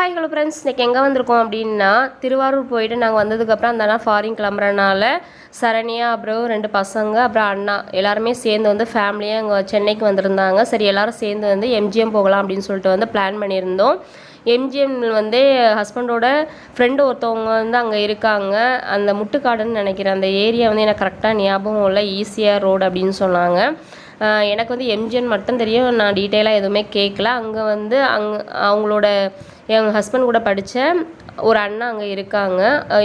Hi hello friends இன்றைக்கி எங்கே வந்திருக்கோம் அப்படின்னா திருவாரூர் போயிட்டு நாங்கள் வந்ததுக்கப்புறம் அந்த அண்ணா ஃபாரின் கிளம்புறனால சரண்யா அப்புறம் ரெண்டு பசங்க அப்புறம் அண்ணா எல்லாருமே சேர்ந்து வந்து ஃபேமிலியாக அங்கே சென்னைக்கு வந்திருந்தாங்க. சரி எல்லோரும் சேர்ந்து வந்து எம்ஜிஎம் போகலாம் அப்படின்னு சொல்லிட்டு வந்து பிளான் பண்ணியிருந்தோம். எம்ஜிஎம் வந்து ஹஸ்பண்டோட ஃப்ரெண்டு ஒருத்தவங்க வந்து அங்கே இருக்காங்க. அந்த முட்டுக்காடுன்னு நினைக்கிறேன் அந்த ஏரியா வந்து எனக்கு கரெக்டாக ஞாபகம் இல்லை. ஈஸியாக ரோடு அப்படின்னு சொன்னாங்க. எனக்கு வந்து எம்ஜிஎன் மட்டும் தெரியும். நான் டீட்டெயிலாக எதுவுமே கேட்கல. அங்கே வந்து அங் அவங்களோட என் ஹஸ்பண்ட் கூட படித்த ஒரு அண்ணா அங்கே இருக்காங்க.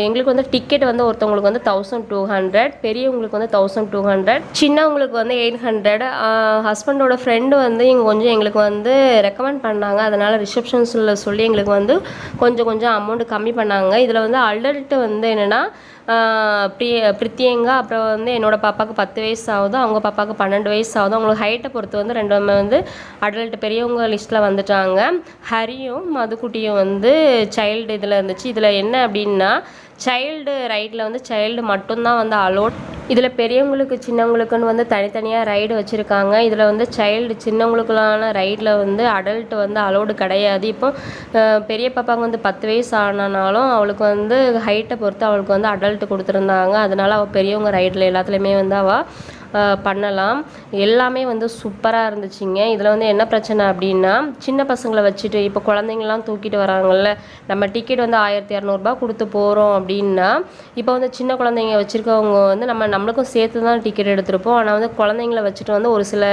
எங்களுக்கு வந்து டிக்கெட் வந்து ஒருத்தவங்களுக்கு வந்து தௌசண்ட் டூ ஹண்ட்ரட் பெரியவங்களுக்கு வந்து தௌசண்ட் டூ ஹண்ட்ரட் சின்னவங்களுக்கு வந்து எயிட் ஹண்ட்ரட் ஹஸ்பண்டோட ஃப்ரெண்டு வந்து இங்கே கொஞ்சம் எங்களுக்கு வந்து ரெக்கமெண்ட் பண்ணாங்க. அதனால் ரிசப்ஷன்ஸில் சொல்லி எங்களுக்கு வந்து கொஞ்சம் கொஞ்சம் அமௌண்ட் கம்மி பண்ணாங்க. இதில் வந்து அடல்ட்டு வந்து என்னென்னா ப்ரி பிரித்தியங்கா அப்புறம் வந்து என்னோடய பாப்பாவுக்கு பத்து வயசு ஆகுது அவங்க பாப்பாவுக்கு பன்னெண்டு வயசு ஆகுது அவங்களுக்கு ஹைட்டை பொறுத்து வந்து ரெண்டுமே வந்து அடல்ட் பெரியவங்க லிஸ்ட்டில் வந்துட்டாங்க. ஹரியும் மதுக்குட்டியும் வந்து சைல்டு இதில் இருந்துச்சு. இதில் என்ன அப்படின்னா சைல்டு ரைடில் வந்து சைல்டு மட்டும்தான் வந்து அலோட் இதில் பெரியவங்களுக்கு சின்னவங்களுக்குன்னு வந்து தனித்தனியாக ரைடு வச்சுருக்காங்க. இதில் வந்து சைல்டு சின்னவங்களுக்குலான ரைடில் வந்து அடல்ட் வந்து அலோடு கிடையாது. இப்போ பெரிய பாப்பாங்க வந்து பத்து வயசு ஆனாலும் அவளுக்கு வந்து ஹைட்டை பொறுத்து அவளுக்கு வந்து அடல்ட் கொடுத்துருந்தாங்க. அதனால அவள் பெரியவங்க ரைடில் எல்லாத்துலேயுமே வந்து அவள் பண்ணலாம். எல்லாமே வந்து சூப்பராக இருந்துச்சுங்க. இதில் வந்து என்ன பிரச்சனை அப்படின்னா சின்ன பசங்களை வச்சுட்டு இப்போ குழந்தைங்கலாம் தூக்கிட்டு வராங்கல்ல நம்ம டிக்கெட் வந்து ஆயிரத்தி இரநூறுபா கொடுத்து போகிறோம் அப்படின்னா இப்போ வந்து சின்ன குழந்தைங்க வச்சுருக்கவங்க வந்து நம்ம நம்மளுக்கும் சேர்த்து தான் டிக்கெட் எடுத்திருப்போம். ஆனால் வந்து குழந்தைங்கள வச்சுட்டு வந்து ஒரு சில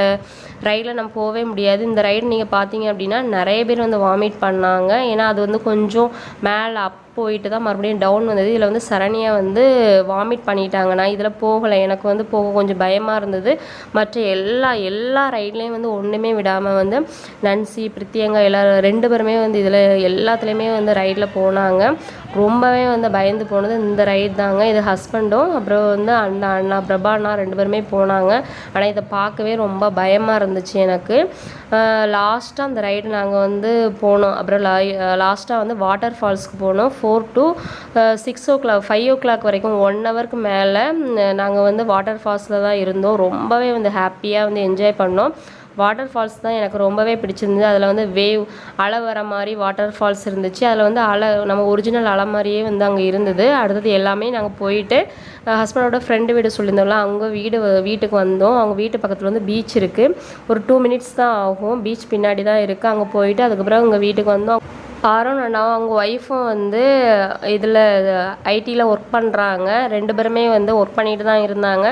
ரயிலில் நம்ம போகவே முடியாது. இந்த ரைடு நீங்கள் பார்த்தீங்க அப்படின்னா நிறைய பேர் வந்து வாமிட் பண்ணாங்க. ஏன்னா அது வந்து கொஞ்சம் மேலே அப் போயிட்டு தான் மறுபடியும் டவுன் வந்தது. இதில் வந்து சரணியாக வந்து வாமிட் பண்ணிட்டாங்க. நான் இதில் போகலை. எனக்கு வந்து போக கொஞ்சம் பயமாக இருந்தது. மற்ற எல்லா எல்லா ரைட்லேயும் வந்து ஒன்றுமே விடாமல் வந்து நன்சி பிரித்தியங்கா எல்லா ரெண்டு பேருமே வந்து இதில் எல்லாத்துலேயுமே வந்து ரைடில் போனாங்க. ரொம்பவே வந்து பயந்து போனது இந்த ரைடு தாங்க. இது ஹஸ்பண்டும் அப்புறம் வந்து அண்ணா அண்ணா பிரபா அண்ணா ரெண்டு பேருமே போனாங்க. ஆனால் இதை பார்க்கவே ரொம்ப பயமாக இருந்துச்சு எனக்கு. லாஸ்ட்டாக அந்த ரைடு நாங்கள் வந்து போனோம். அப்புறம் லாஸ்ட்டாக வந்து வாட்டர் ஃபால்ஸ்க்கு போனோம். Four to six o'clock five o'clock வரைக்கும் ஒன் ஹவருக்கு மேலே நாங்கள் வந்து வாட்டர் ஃபால்ஸில் தான் இருந்தோம். ரொம்பவே வந்து ஹாப்பியாக வந்து என்ஜாய் பண்ணோம். வாட்டர் ஃபால்ஸ் தான் எனக்கு ரொம்பவே பிடிச்சிருந்தது. அதில் வந்து வேவ் அலை வர மாதிரி வாட்டர் ஃபால்ஸ் இருந்துச்சு. அதில் வந்து அலை நம்ம ஒரிஜினல் அலை மாதிரியே வந்து அங்கே இருந்தது. அடுத்தது எல்லாமே நாங்கள் போயிட்டு ஹஸ்பண்டோட ஃப்ரெண்டு வீடு சொல்லியிருந்தோம்ல அவங்க வீடு வீட்டுக்கு வந்தோம். அவங்க வீட்டு பக்கத்தில் வந்து பீச் இருக்குது ஒரு டூ மினிட்ஸ் தான் ஆகும். பீச் பின்னாடி தான் இருக்குது அங்கே போயிட்டு அதுக்கப்புறம் அவங்க வீட்டுக்கு வந்தோம். ஆரோன் அண்ணா அவங்க ஒய்ஃபும் வந்து இதில் ஐடியில் ஒர்க் பண்ணுறாங்க ரெண்டு பேருமே வந்து ஒர்க் பண்ணிட்டு தான் இருந்தாங்க.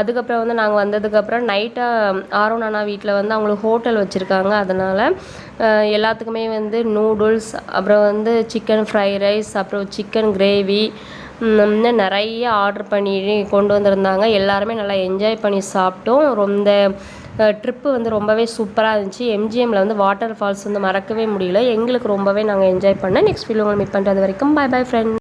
அதுக்கப்புறம் வந்து நாங்கள் வந்ததுக்கப்புறம் நைட்டாக ஆரோன் அண்ணா வீட்டில் வந்து அவங்களுக்கு ஹோட்டல் வச்சுருக்காங்க. அதனால் எல்லாத்துக்குமே வந்து நூடுல்ஸ் அப்புறம் வந்து சிக்கன் ஃப்ரை ரைஸ் அப்புறம் சிக்கன் கிரேவி இன்னும் நிறைய ஆர்டர் பண்ணி கொண்டு வந்திருந்தாங்க. எல்லாருமே நல்லா என்ஜாய் பண்ணி சாப்பிட்டோம். ரொம்ப ட்ரிப்பு வந்து ரொம்பவே சூப்பராக இருந்துச்சு. எம்ஜிஎம்மில் வந்து வாட்டர் ஃபால்ஸ் வந்து மறக்கவே முடியல. எங்களுக்கு ரொம்பவே நாங்கள் என்ஜாய் பண்ணேன் நெக்ஸ்ட் வீடியோ உங்களை மீட் பண்ணுறது வரைக்கும் பை பை ஃப்ரெண்ட்